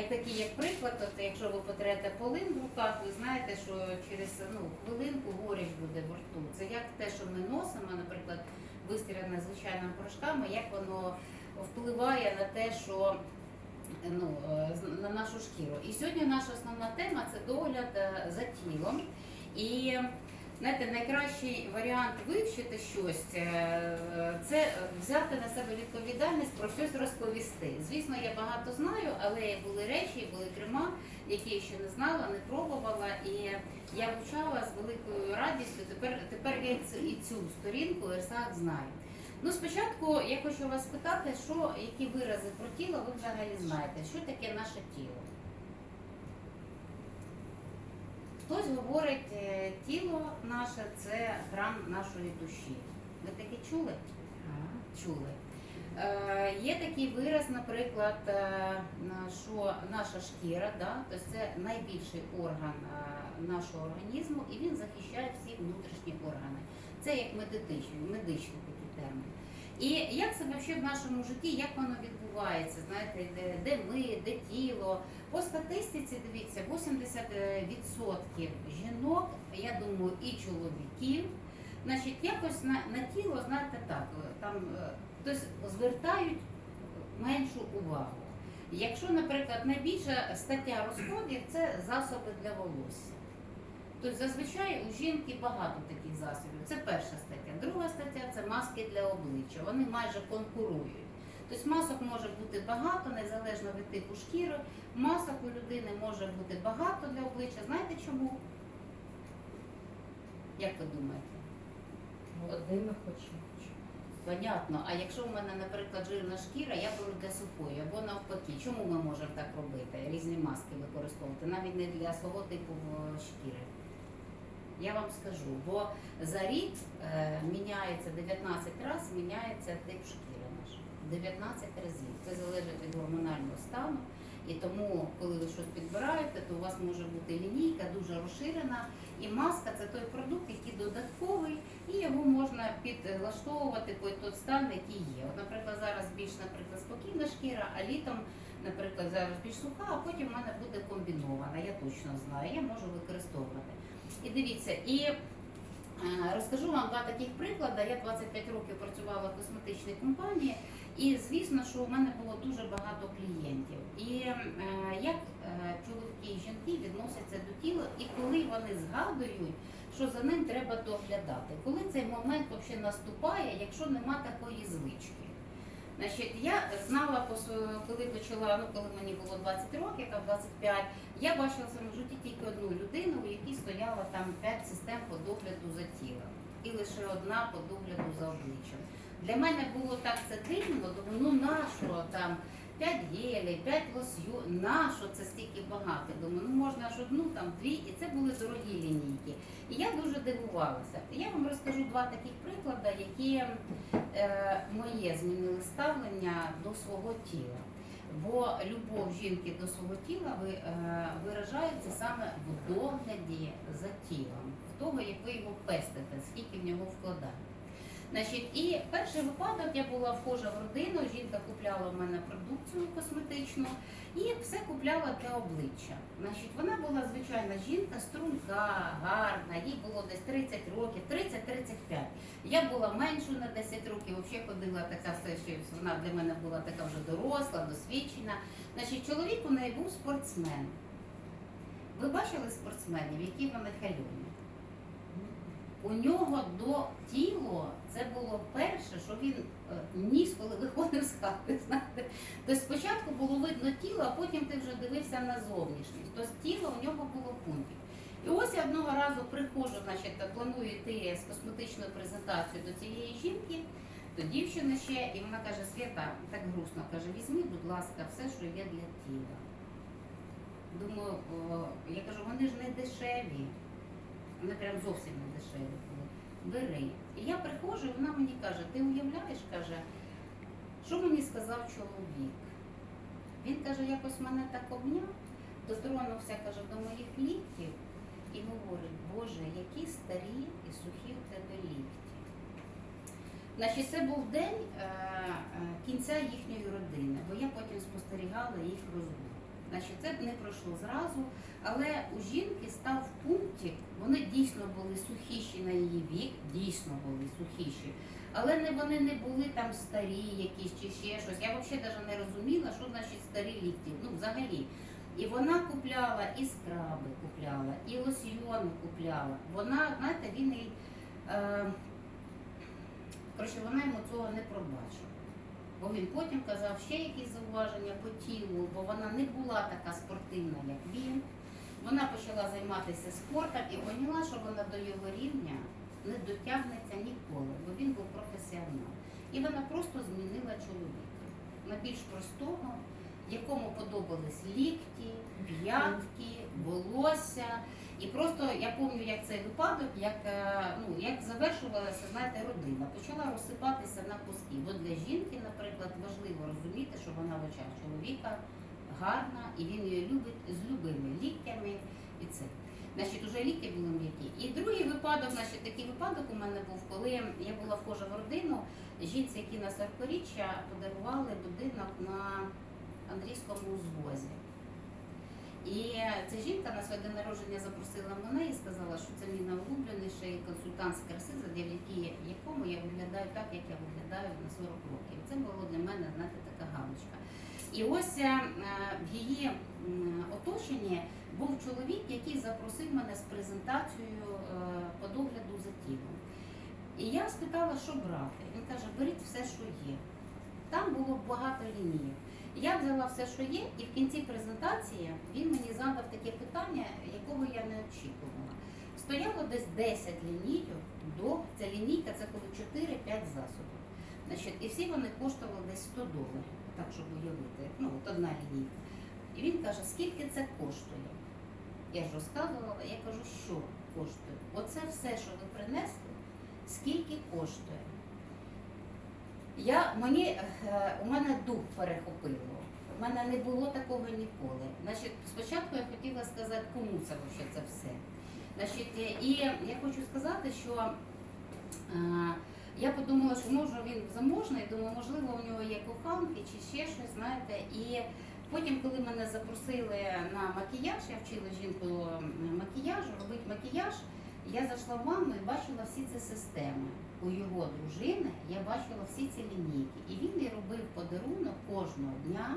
як такий як приклад, от якщо ви потрете полин в руках, ви знаєте, що через ну, хвилинку горіч буде в рту. Це як те, що ми носимо, наприклад, вистірене звичайними порошками, як воно впливає на те, що ну, на нашу шкіру. І сьогодні наша основна тема це догляд е, за тілом. І знаєте, найкращий варіант вивчити щось е, це взяти на себе відповідальність про щось розповісти. Звісно, я багато знаю, але були речі, були крема, які я ще не знала, не пробувала. І я вивчала з великою радістю. Тепер тепер я і цю сторінку РСАК знаю. Ну, спочатку я хочу вас питати, що які вирази про тіло ви взагалі знаєте, що таке наше тіло? Хтось говорить, е, тіло наше це храм нашої душі. Ви таке чули? Чули. Е, є такий вираз, наприклад, е, що наша шкіра, да, тобто це найбільший орган е, нашого організму, і він захищає всі внутрішні органи. Це як медичний, медичний такий термін. І як це взагалі в нашому житті, як воно відбувається? Знаєте, де, де ми, де тіло? По статистиці, дивіться, 80% жінок, я думаю, і чоловіків, значить, якось на, на тіло, знаєте, так, там тобто звертають меншу увагу. Якщо, наприклад, найбільша стаття розходів це засоби для волосся. Тобто зазвичай у жінки багато таких засобів. Це перша стаття. Друга стаття це маски для обличчя. Вони майже конкурують. Тобто масок може бути багато, незалежно від типу шкіри. Масок у людини може бути багато для обличчя. Знаєте чому? Як ви думаєте? Молодими хоче. Понятно. А якщо у мене, наприклад, жирна шкіра, я беру для сухої або навпаки. Чому ми можемо так робити? Різні маски використовувати, навіть не для свого типу е, шкіри. Я вам скажу, бо за рік е, міняється 19 разів, міняється тип шкіри наш. 19 разів. Це залежить від гормонального стану. І тому, коли ви щось підбираєте, то у вас може бути лінійка дуже розширена. І маска це той продукт, який додатковий, і його можна підлаштовувати під той стан, який є. От, наприклад, зараз більш наприклад, спокійна шкіра, а літом, наприклад, зараз більш суха, а потім в мене буде комбінована. Я точно знаю, я можу використовувати. І дивіться, і е, розкажу вам два таких приклади. Я 25 років працювала в косметичній компанії, і звісно, що у мене було дуже багато клієнтів. І е, як е, чоловіки і жінки відносяться до тіла, і коли вони згадують, що за ним треба доглядати, коли цей момент взагалі наступає, якщо нема такої звички. Значить, я знала, коли почала, ну коли мені було 20 років, там 25, я бачила в своєму житті тільки одну людину, у якій стояла там 5 систем по догляду за тілом. І лише одна по догляду за обличчям. Для мене було так це дивно, тому ну нащо там 5 гелей, 5 лосью, нащо це стільки багато? Думаю, ну можна ж одну, там дві, і це були дорогі лінійки. І я дуже дивувалася. Я вам розкажу два таких приклади, які е, моє змінили ставлення до свого тіла. Бо любов жінки до свого тіла е, виражається саме в догляді за тілом, в того, як ви його пестите, скільки в нього вкладаєте. Значить, і перший випадок я була вхожа в родину, жінка купляла в мене продукцію косметичну і все купляла для обличчя. Значить, вона була звичайна жінка, струнка, гарна, їй було десь 30 років, 30-35. Я була меншу на 10 років, взагалі ходила така все, що вона для мене була така вже доросла, досвідчена. Значить, чоловік у неї був спортсмен. Ви бачили спортсменів, які вони халюні? У нього до тіла це було перше, що він е, ніс, коли виходив з хати. Знаєте, тобто спочатку було видно тіло, а потім ти вже дивився на зовнішність. Тобто тіло у нього було пунктів. І ось я одного разу приходжу, значить, планую йти з косметичною презентацією до цієї жінки, до дівчини ще, і вона каже, Свята, так грустно, каже, візьми, будь ласка, все, що є для тіла. Думаю, о, я кажу, вони ж не дешеві. Вони прям зовсім не дешеві були. Бери. І я приходжу, і вона мені каже, ти уявляєш, каже, що мені сказав чоловік? Він каже, якось мене так обняв, дотронувся, каже, до моїх ліктів і говорить, Боже, які старі і сухі в тебе лікті. Значить, це був день е, е, кінця їхньої родини, бо я потім спостерігала їх розлуку. Значить, це не пройшло зразу, але у жінки став пунктик, вони дійсно були сухіші на її вік, дійсно були сухіші. Але не вони не були там старі якісь чи ще щось. Я взагалі навіть не розуміла, що значить старі лікті. Ну, взагалі. І вона купляла і скраби купляла, і лосьйони купляла. Вона, знаєте, він е, коротше, вона йому цього не пробачила. Бо він потім казав ще якісь зауваження по тілу, бо вона не була така спортивна, як він. Вона почала займатися спортом і поняла, що вона до його рівня не дотягнеться ніколи, бо він був професіонал. І вона просто змінила чоловіка на більш простого, якому подобались лікті, п'ятки, волосся. І просто я пам'ятаю, як цей випадок, як, е, ну, як завершувалася, знаєте, родина. Почала розсипатися на куски. Бо для жінки, наприклад, важливо розуміти, що вона в очах чоловіка гарна, і він її любить з любими ліктями і це. Значить, уже ліки були м'які. І другий випадок, значить, такий випадок у мене був, коли я була вхожа в родину, жінці, які на 40-річчя подарували будинок на Андрійському узвозі. І ця жінка на своє день народження запросила мене і сказала, що це мій найулюбленіший консультант з краси, завдяки якому я виглядаю так, як я виглядаю на 40 років. Це було для мене, знаєте, така галочка. І ось е, в її оточенні був чоловік, який запросив мене з презентацією е, по догляду за тілом. І я спитала, що брати. Він каже, беріть все, що є. Там було багато лінійок. Я взяла все, що є, і в кінці презентації він мені задав таке питання, якого я не очікувала. Стояло десь 10 лінійок до ця лінійка це коли 4-5 засобів. Значить, і всі вони коштували десь 100 доларів, так щоб уявити. Ну, от одна лінійка. І він каже, скільки це коштує? Я ж розказувала, я кажу, що коштує? Оце все, що ви принесли, скільки коштує? Я, мені, е, у мене дух перехопило. У мене не було такого ніколи. Значить, спочатку я хотіла сказати, кому це це все. Значить, е, і я хочу сказати, що е, я подумала, що може він заможний, думаю, можливо, у нього є коханки чи ще щось, знаєте. І потім, коли мене запросили на макіяж, я вчила жінку макіяжу, робити макіяж. Я зайшла в ванну і бачила всі ці системи. У його дружини я бачила всі ці лінійки. І він їй робив подарунок кожного дня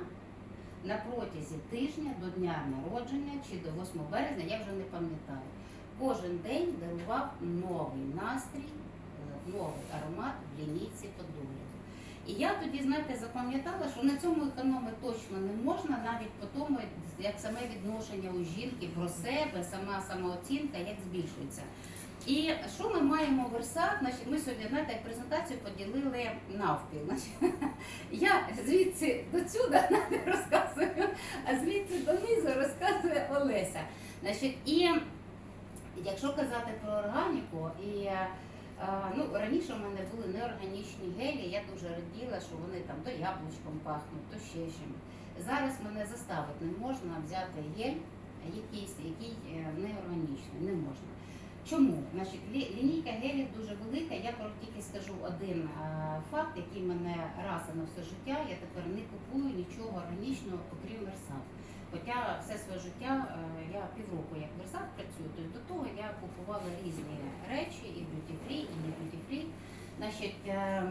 на протязі тижня до дня народження чи до 8 березня, я вже не пам'ятаю. Кожен день дарував новий настрій, е, новий аромат в лінійці подогляду. І я тоді, знаєте, запам'ятала, що на цьому економити точно не можна, навіть по тому, як саме відношення у жінки про себе, сама самооцінка, як збільшується. І що ми маємо в версах? Значить, ми сьогодні знаєте, презентацію поділили навпіл. Значить, я звідси до сюди розказую, а звідси донизу розказує Олеся. Значить, і якщо казати про органіку, і е, ну, раніше в мене були неорганічні гелі, я дуже раділа, що вони там то яблучком пахнуть, то ще чим. Зараз мене заставити не можна взяти гель якийсь, який е, не. Чому? Значить, лінійка гелів дуже велика. Я тільки скажу один е, факт, який мене раз на все життя. Я тепер не купую нічого органічного, окрім Версат. Хоча все своє життя е, я півроку як Версат працюю, то до того я купувала різні речі, і б'юті фрі, і не б'юті фрі. Значить, е,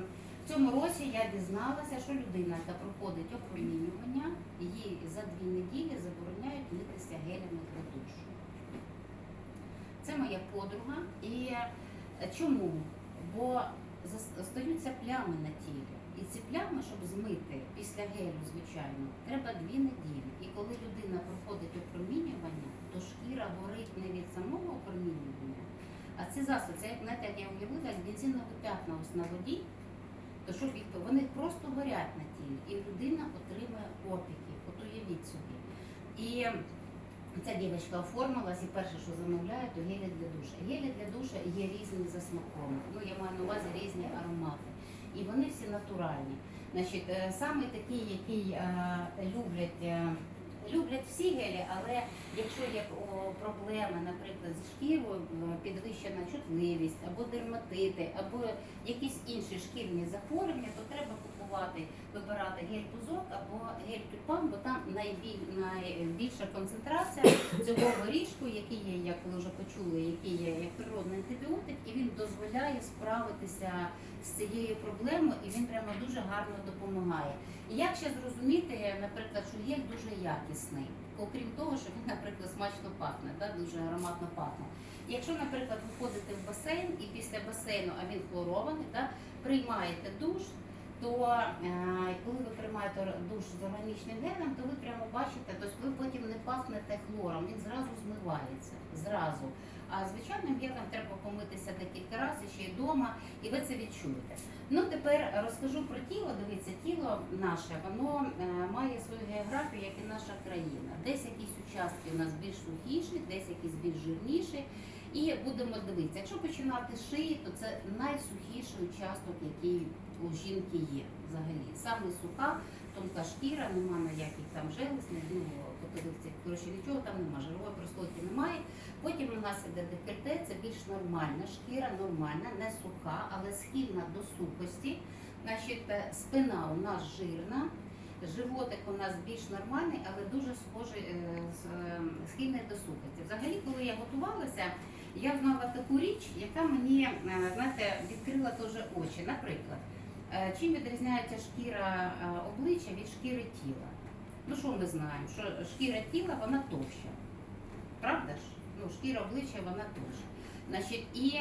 в цьому році я дізналася, що людина, яка проходить опромінювання, їй за дві неділі забороняють митися гелями. Це моя подруга. І е, чому? Бо остаються плями на тілі. І ці плями, щоб змити після гелю, звичайно, треба дві неділі. І коли людина проходить опромінювання, то шкіра горить не від самого опромінювання, а ці засоби, це як знаєте, як я уявила, як бензинові п'ятна ось на воді, то щоб їх вони просто горять на тілі, і людина отримує опіки. От уявіть собі. І Ця дівчинка оформилась і перше, що замовляє, то гелі для душа. Гелі для душа є різні за смаком. Ну я маю на увазі різні аромати. І вони всі натуральні. Значить, е, саме такий, який е, люблять. е, Люблять всі гелі, але якщо є проблеми, наприклад, з шкірою, підвищена чутливість, або дерматити, або якісь інші шкірні захворювання, то треба купувати, вибирати гель-бузок або гель-тюльпан, бо там найбільша концентрація цього горішку, який є, як ви вже почули, який є як природний антибіотик, і він дозволяє справитися з цією проблемою, і він прямо дуже гарно допомагає. І як ще зрозуміти, наприклад, що гель дуже якісний, окрім того, що він, наприклад, смачно пахне, да, дуже ароматно пахне. Якщо, наприклад, ви ходите в басейн і після басейну, а він хлорований, да, приймаєте душ, то е, коли ви приймаєте душ з органічним гелем, то ви прямо бачите, тобто ви потім не пахнете хлором, він зразу змивається. Зразу. А звичайним гелем треба помитися декілька разів ще й вдома, і ви це відчуєте. Ну тепер розкажу про тіло. Дивіться, тіло наше, воно е, має свою географію, як і наша країна. Десь якісь участки у нас більш сухіші, десь якісь більш жирніші. І будемо дивитися, якщо починати з шиї, то це найсухіший участок, який у жінки є взагалі. Саме суха, тонка шкіра, нема ніяких там железних, ну коротше, нічого там нема, жирової прослойки немає. Потім у нас іде декольте, це більш нормальна шкіра, нормальна, не суха, але схильна до сухості. Значить, е, спина у нас жирна, животик у нас більш нормальний, але дуже схожий, е, е, схильний до сухості. Взагалі, коли я готувалася, я знала таку річ, яка мені знаєте, відкрила теж очі. Наприклад, чим відрізняється шкіра е, обличчя від шкіри тіла? Ну що ми знаємо? Що шкіра тіла вона товща. Правда ж? Ну, шкіра обличчя вона товща. Значить, і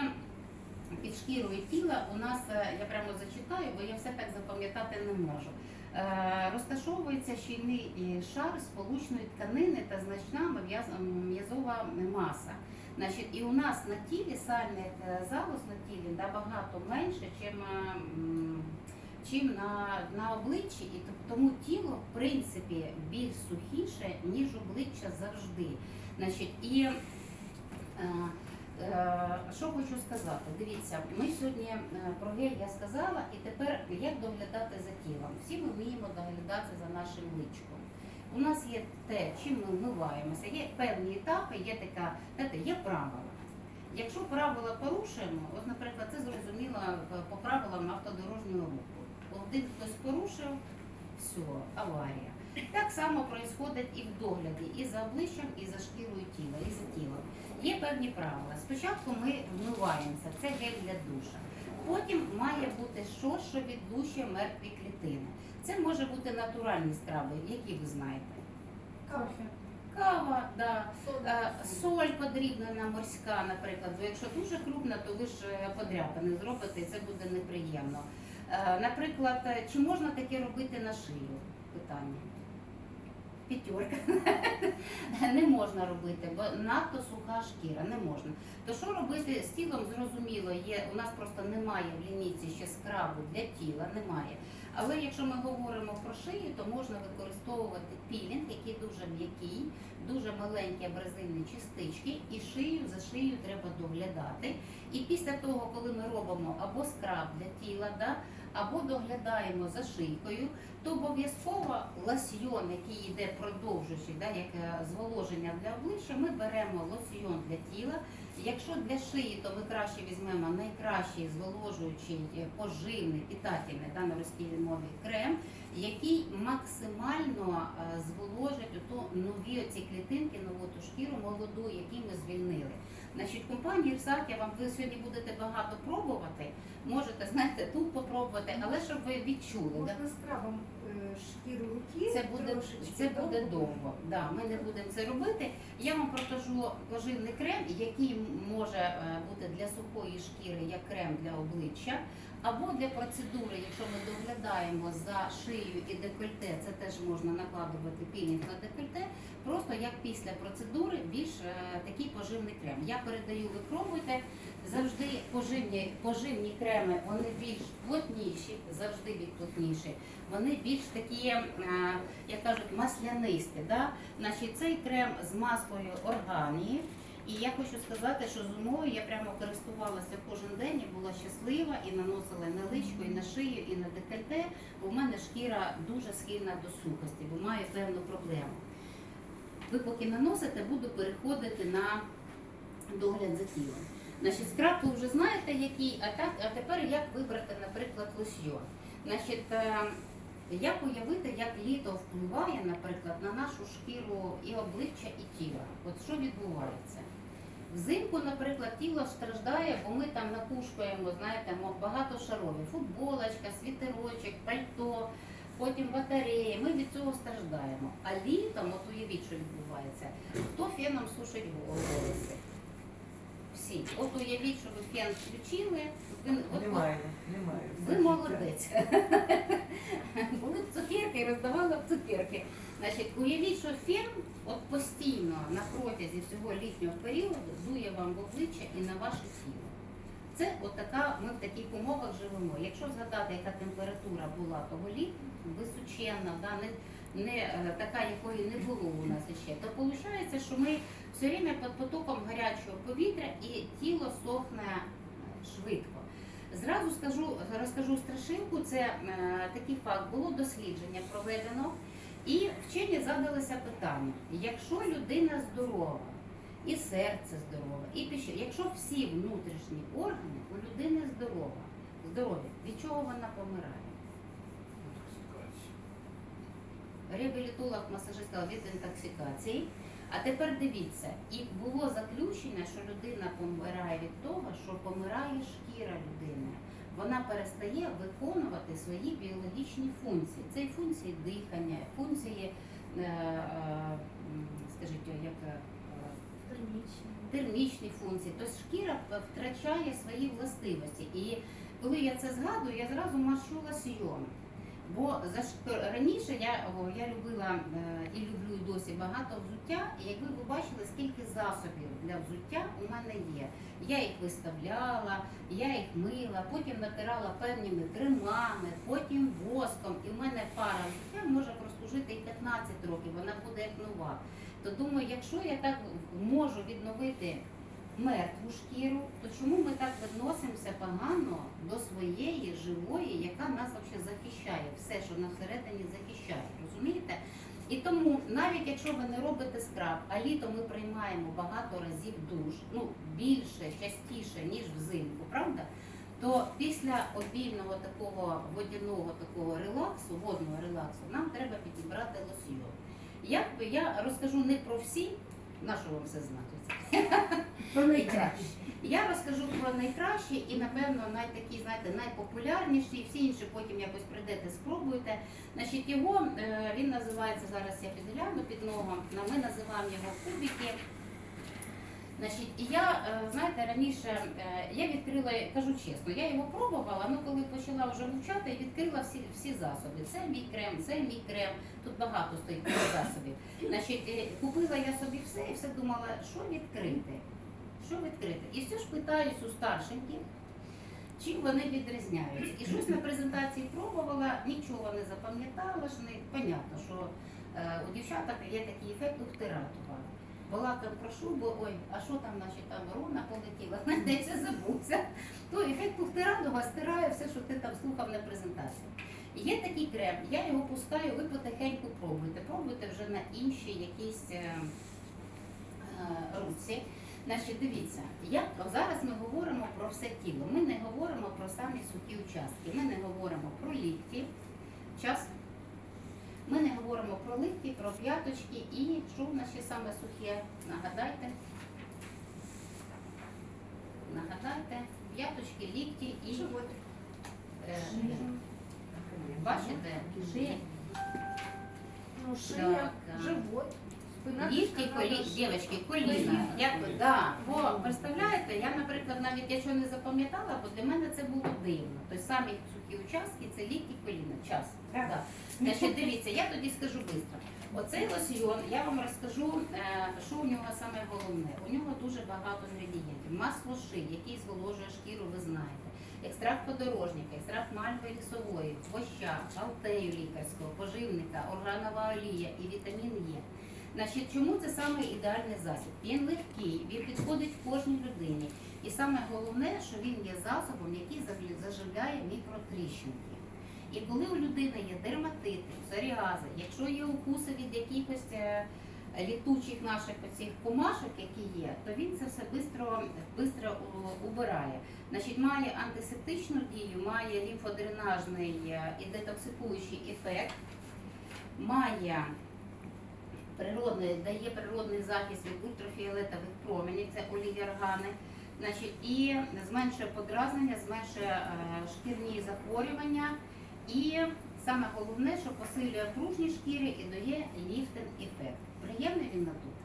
під шкірою тіла у нас, е, я прямо зачитаю, бо я все так запам'ятати не можу. Е, Розташовується щільний е, шар сполучної тканини та значна м'язова маса. Значить, і у нас на тілі сальний е, залоз на тілі набагато менше, чим, е, чим на, на обличчі, і тому тіло в принципі більш сухіше, ніж обличчя завжди. Значить, і е, що хочу сказати, дивіться, ми сьогодні про гель я сказала, і тепер як доглядати за тілом. Всі ми вміємо доглядати за нашим личком. У нас є те, чим ми вмиваємося, є певні етапи, є така, знаєте, є правила. Якщо правила порушуємо, от, наприклад, це зрозуміло е, по правилам автодорожнього руху. Один хтось порушив, все, аварія. Так само відбувається і в догляді, і за обличчям, і за шкірою тіла, і за тілом. Є певні правила. Спочатку ми вмиваємося, це гель для душа. Потім має бути щось, що відлущує мертві клітини. Це може бути натуральні страви, які ви знаєте. Кофе. Кава, да. Сода. Е, Соль подрібнена морська, наприклад. Бо якщо дуже крупна, то ви ж е, подряпини зробите, і це буде неприємно. Е, Наприклад, чи можна таке робити на шию? Питання. П'ятерка. Не можна робити, бо надто суха шкіра, не можна. То що робити з тілом, зрозуміло, є, у нас просто немає в лінійці ще скрабу для тіла, немає. Але якщо ми говоримо про шию, то можна використовувати пілінг, який дуже м'який, дуже маленькі абразивні частички, і шию за шию треба доглядати. І після того, коли ми робимо або скраб для тіла, да, або доглядаємо за шийкою, то обов'язково лосьйон, який йде продовжуючи, да, як е, зволоження для обличчя, ми беремо лосьйон для тіла. Якщо для шиї, то ми краще візьмемо найкращий зволожуючий е, поживний питательний да, на мові крем, який максимально е, зволожить ото нові оці клітинки, нову ту шкіру молоду, які ми звільнили. Значить, компанія Ірсак, я вам ви сьогодні будете багато пробувати. Можете, знаєте, тут попробувати, але щоб ви відчули. да, Можна скрабом е, шкіру руки. це буде, трошечки, це буде довго. Да, ми не будемо це робити. Я вам покажу поживний крем, який може е, бути для сухої шкіри як крем для обличчя, або для процедури, якщо ми доглядаємо за шиєю і декольте, це теж можна накладувати пілінг на декольте. Просто як після процедури більш е, такий поживний крем. Я передаю, ви пробуйте. Завжди поживні, поживні креми, вони більш плотніші, завжди більш плотніші. Вони більш такі, е, як кажуть, маслянисті. Да? Значить, цей крем з маслою органії. І я хочу сказати, що зимою я прямо користувалася кожен день і була щаслива і наносила і на личку, і на шию, і на декольте, бо в мене шкіра дуже схильна до сухості, бо маю певну проблему. Ви поки наносите, буду переходити на догляд за тілом. Значить, скраб ви вже знаєте який, а так, а тепер як вибрати, наприклад, лосьйон. Значить, е, як уявити, як літо впливає, наприклад, на нашу шкіру і обличчя, і тіла? От що відбувається? Взимку, наприклад, тіло страждає, бо ми там накушкуємо, знаєте, багато шарові. Футболочка, світерочок, пальто, потім батареї. Ми від цього страждаємо. А літом, от уявіть, що відбувається, хто феном сушить волоси? Всі. От уявіть, що ви фен включили, ви, от, от, Немає, немає. ви молодець. Були б цукерки, роздавали цукерки. Значить, уявіть, що фен от постійно на протязі цього літнього періоду дує вам в обличчя і на ваше тіло. Це от ми в таких умовах живемо. Якщо згадати, яка температура була того літа, височенна, да, не, не е, така, якої не було у нас ще, то виходить, що ми все время під потоком гарячого повітря і тіло сохне швидко. Зразу скажу, розкажу страшилку, це е, такий факт, було дослідження проведено, і вчені задалися питання, якщо людина здорова, і серце здорове, і пішло, якщо всі внутрішні органи у людини здорова, здорові, від чого вона помирає? Реабілітолог масажист сказав від інтоксикації. А тепер дивіться, і було заключення, що людина помирає від того, що помирає шкіра людини. Вона перестає виконувати свої біологічні функції. Це і функції дихання, функції, е, е, скажіть, як е, Термічні. термічні функції. Тобто шкіра втрачає свої властивості. І коли я це згадую, я зразу машу лосьйон. Бо за раніше я, о, я любила е, і люблю досі багато взуття, і якби ви бачили, скільки засобів для взуття у мене є. Я їх виставляла, я їх мила, потім натирала певними кремами, потім воском. І в мене пара взуття може прослужити і 15 років, вона буде як нова. То думаю, якщо я так можу відновити мертву шкіру, то чому ми так відносимося погано до своєї живої, яка нас взагалі захищає, все, що нас всередині захищає, розумієте? І тому, навіть якщо ви не робите скраб, а літо ми приймаємо багато разів душ, ну більше, частіше, ніж взимку, правда? То після обільного такого водяного такого релаксу, водного релаксу, нам треба підібрати лосьйон. Я розкажу не про всі, на що вам все знати? Про найкраще. Я розкажу про найкращі і, напевно, найтакі, знаєте, найпопулярніші, і всі інші потім якось прийдете, спробуйте. Значить, його е, він називається зараз, я підгляну під ногом, ми називаємо його кубики. Значить, я, е, знаєте, раніше е, я відкрила, кажу чесно, я його пробувала, ну коли почала вже вивчати, відкрила всі, всі засоби. Це мій крем, це мій крем, тут багато стоїть засобів. Значить, е, купила я собі все і все думала, що відкрити. Що відкрити? І все ж питаюсь у старшеньких, чим вони відрізняються. І щось на презентації пробувала, нічого не запам'ятала, ж не понятно, що у дівчаток є такий ефект ухтиратова. Балакав про шубу, ой, а що там, значить, там руна полетіла, десь я забувся. То ефект Ухтирадова стирає все, що ти там слухав на презентації. Є такий крем, я його пускаю, ви потихеньку пробуйте. Пробуйте вже на інші якісь е, е, руці. Значить, дивіться, як зараз ми говоримо про все тіло. Ми не говоримо про самі сухі участки. Ми не говоримо про лікті. Час. Ми не говоримо про ликті, про п'яточки і що в нас ще саме сухе. Нагадайте. Нагадайте, п'яточки, лікті і Живот. е, бачите, шия. Ну, шия, живот, спина, колі, дівчатки, коліна. Як да. Бо представляєте, я, наприклад, навіть якщо не запам'ятала, бо для мене це було дивно. Тобто самі сухі участки це лікті, коліна. Час. Так. Да. Значить, дивіться, я тоді скажу швидко. Оцей лосьйон, я вам розкажу, е, що у нього саме головне. У нього дуже багато інгредієнтів. Масло ши, який зволожує шкіру, ви знаєте. Екстракт подорожника, екстракт мальви лісової, хвоща, алтею лікарського, поживника, органова олія і вітамін Е. Значить, чому це саме ідеальний засіб? Він легкий, він підходить кожній людині. І саме головне, що він є засобом, який заживляє мікротріщинки. І коли у людини є дерматити, псоріази, якщо є укуси від якихось е, літучих наших оцих комашок, які є, то він це все бистро, бистро убирає. Значить, має антисептичну дію, має лімфодренажний е, і детоксикуючий ефект, має природний, дає природний захист від ультрафіолетових променів, це олівергани. Значить, і зменшує подразнення, зменшує е, шкірні захворювання. І саме головне, що посилює пружні шкіри і дає ліфтинг ефект. Приємний він на тут.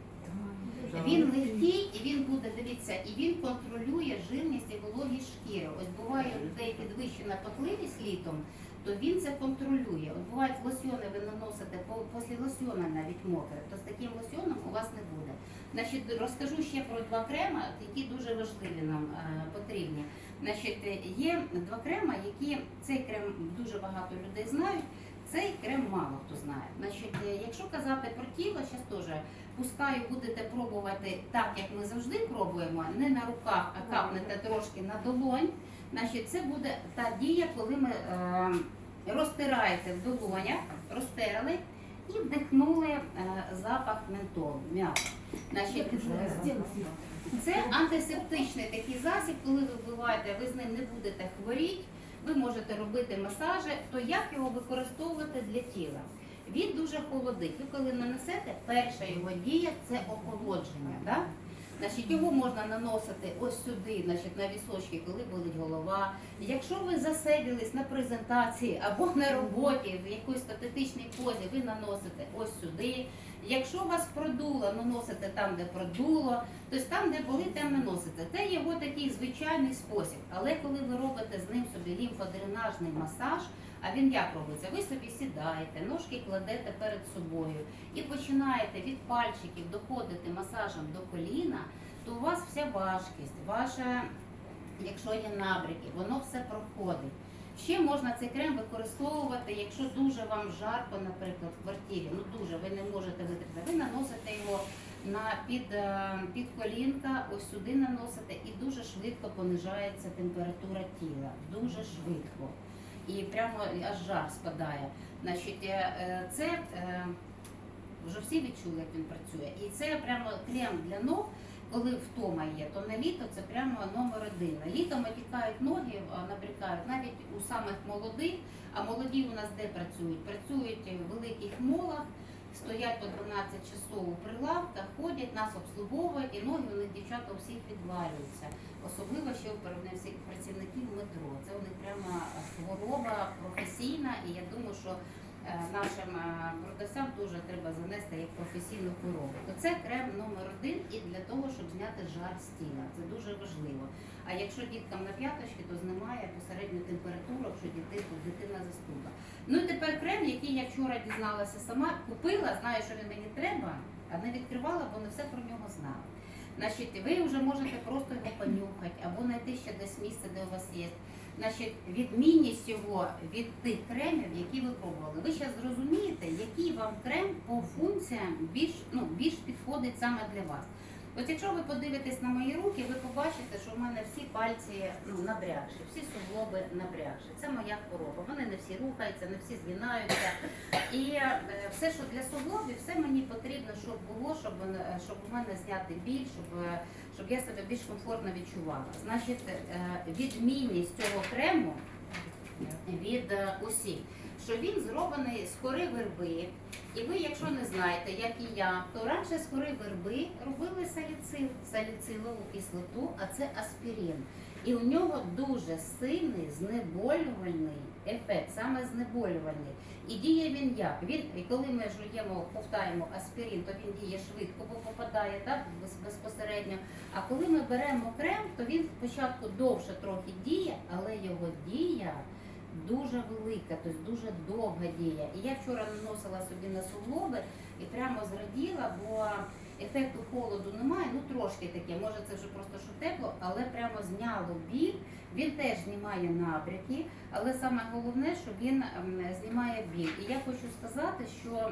Він легкий і він буде, дивіться, і він контролює жирність і вологість шкіри. Ось буває у людей підвищена потливість літом, то він це контролює. От бувають лосьони, ви наносите після лосьона навіть мокре, то з таким лосьоном у вас не буде. Значить, розкажу ще про два крема, які дуже важливі нам е, потрібні. Значить, є два крема, які цей крем дуже багато людей знають. Цей крем мало хто знає. Значить, е, якщо казати про тіло, зараз теж пускаю, будете пробувати так, як ми завжди пробуємо, не на руках, а капнете трошки на долонь. Значить, це буде та дія, коли ми е, розтираєте в долонях, розтерли і вдихнули е, запах ментолу, м'яса. Це антисептичний такий засіб, коли ви вбиваєте, ви з ним не будете хворіти, ви можете робити масажі, то як його використовувати для тіла? Він дуже холодить. Ви коли нанесете, перша його дія це охолодження. Да? Значить, його можна наносити ось сюди, значить, на вісочки, коли болить голова. Якщо ви засиділись на презентації або на роботі в якоїсь патетичній позі, ви наносите ось сюди. Якщо вас продуло, наносите там, де продуло, тобто там, де болить, там наносите. Це його такий звичайний спосіб. Але коли ви робите з ним собі лімфодренажний масаж, а він як робиться? Ви собі сідаєте, ножки кладете перед собою і починаєте від пальчиків доходити масажем до коліна, то у вас вся важкість, ваша, якщо є набряки, воно все проходить. Ще можна цей крем використовувати, якщо дуже вам жарко, наприклад, в квартирі, ну дуже ви не можете витримати, ви наносите його на під, е, під колінка, ось сюди наносите, і дуже швидко понижається температура тіла. Дуже швидко. І прямо аж жар спадає. Значить, е, е, це е, вже всі відчули, як він працює. І це прямо крем для ног. Коли втома є, то на літо це прямо номер один. Літом тікають ноги, набрікають навіть у самих молодих, а молоді у нас де працюють? Працюють в великих молах, стоять по 12 часов у прилавках, ходять, нас обслуговують, і ноги у них дівчата у всіх підвалюються, Особливо ще у всіх працівників метро. Це у них прямо хвороба професійна, і я думаю, що нашим е, продавцям теж треба занести як професійну хворобу. То це крем номер один і для того, щоб зняти жар з тіла. Це дуже важливо. А якщо діткам на п'яточки, то знімає посередню температуру, якщо дитина застуда. Ну і тепер крем, який я вчора дізналася сама, купила, знаю, що він мені треба, а не відкривала, бо не все про нього знала. Значить, ви вже можете просто його понюхати або знайти ще десь місце, де у вас є. Значить, відмінність його від тих кремів, які ви пробували. Ви зараз зрозумієте, який вам крем по функціям більш, ну, більш підходить саме для вас. От якщо ви подивитесь на мої руки, ви побачите, що в мене всі пальці ну, набрякші, всі суглоби набрякші. Це моя хвороба. Вони не всі рухаються, не всі згинаються. І е, все, що для суглобів, все мені потрібно, щоб було, щоб, е, щоб у мене зняти біль, щоб, е, щоб я себе більш комфортно відчувала. Значить, відмінність цього крему від е, усіх, що він зроблений з кори верби. І ви, якщо не знаєте, як і я, то раніше з кори верби робили саліцил, саліцилову кислоту, а це аспірин. І у нього дуже сильний знеболювальний ефект, саме знеболювальний. І діє він як? Він, коли ми жуємо, ковтаємо аспірин, то він діє швидко, бо попадає так, безпосередньо. А коли ми беремо крем, то він спочатку довше трохи діє, але його дія дуже велика, тобто дуже довга дія. І я вчора наносила собі на суглоби і прямо зраділа, бо ефекту холоду немає, ну трошки таке, може це вже просто що тепло, але прямо зняло біль. Він теж знімає набряки, але саме головне, що він ем, знімає біль. І я хочу сказати, що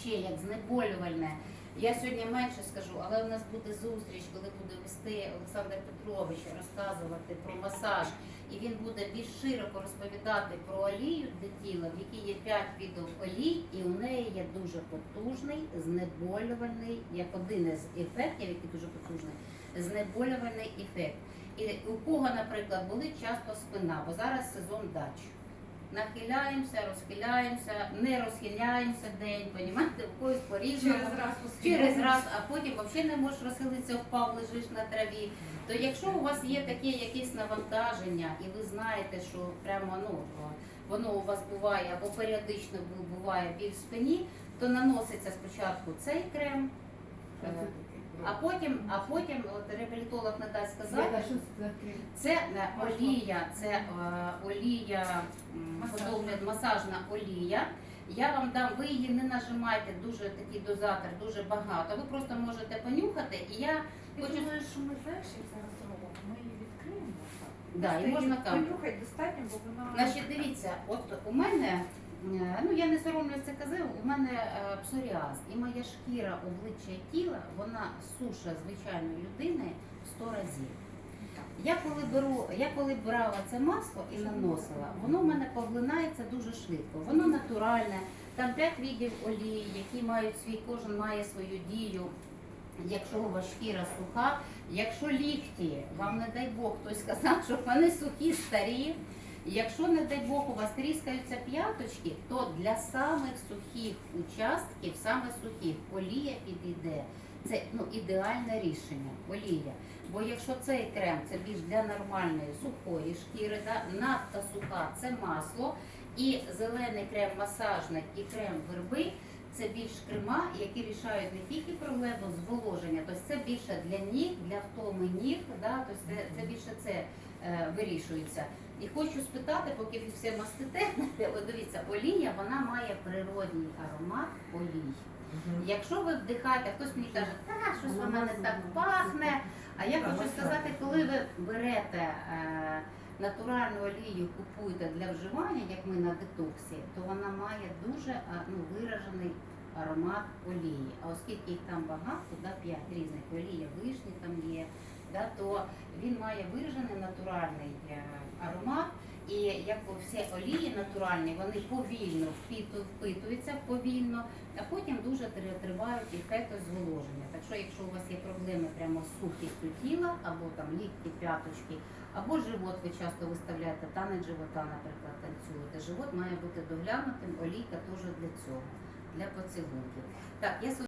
ще як знеболювальне Я сьогодні менше скажу, але у нас буде зустріч, коли буде вести Олександр Петрович розказувати про масаж, і він буде більш широко розповідати про олію для тіла, в якій є 5 видів олій, і у неї є дуже потужний знеболювальний, як один із ефектів, який дуже потужний, знеболювальний ефект. І у кого, наприклад, болить часто спина, бо зараз сезон дач. Нахиляємося, розхиляємося, не розхиляємося день, понімаєте, у когось по-різному. Через раз Через раз, а потім взагалі не можеш розхилитися, впав, лежиш на траві. То якщо у вас є таке якесь навантаження, і ви знаєте, що прямо ну воно у вас буває або періодично буває біль в спині, то наноситься спочатку цей крем, е, а потім, а потім от реабілітолог не дасть сказати. Це олія, це е, олія, м, Масажна. подобна масажна олія. Я вам дам, ви її не нажимайте дуже такий дозатор, дуже багато. Ви просто можете понюхати, і я Ти хочу думаєш, що ми знаєш, як зараз робимо? Ми її відкриємо так. Да, і Просто можна її камеру. Понюхати достатньо, бо вона... Значить, дивіться, от у мене, ну я не соромлюсь це казати, у мене е, псоріаз, і моя шкіра обличчя тіла, вона суша звичайної людини в 100 разів. Я коли беру, я коли брала це масло і наносила, воно в мене поглинається дуже швидко. Воно натуральне, там 5 видів олії, які мають свій, кожен має свою дію. Якщо у вас шкіра суха, якщо лікті, вам не дай Бог, хтось сказав, що вони сухі, старі. Якщо, не дай Бог, у вас тріскаються п'яточки, то для самих сухих участків, саме сухих, олія підійде. Це ну, ідеальне рішення, олія. Бо якщо цей крем це більш для нормальної сухої шкіри, да, надто суха це масло, і зелений крем масажний і крем верби це більш крема, які рішають не тільки проблему зволоження, тобто це більше для ніг, для втоми ніг, да, тобто це, це більше це е, вирішується. І хочу спитати, поки ви все мастите, от дивіться, олія вона має природній аромат олій. Якщо ви вдихаєте, хтось мені каже, та щось вона не так пахне. А я хочу сказати, коли ви берете е, натуральну олію, купуєте для вживання, як ми на детоксі, то вона має дуже е, ну, виражений аромат олії. А оскільки їх там багато, да, 5 різних олія, вишні там є, да, то він має виражений натуральний е, аромат. І як всі олії натуральні, вони повільно впитуються повільно, а потім дуже тривають ефекти зволоження. Так що, якщо у вас є проблеми прямо з сухістю тіла, або там лікті, п'яточки, або живот, ви часто виставляєте танець живота, наприклад, танцюєте. Живот має бути доглянутим, олійка теж для цього, для поцілунків. Так, я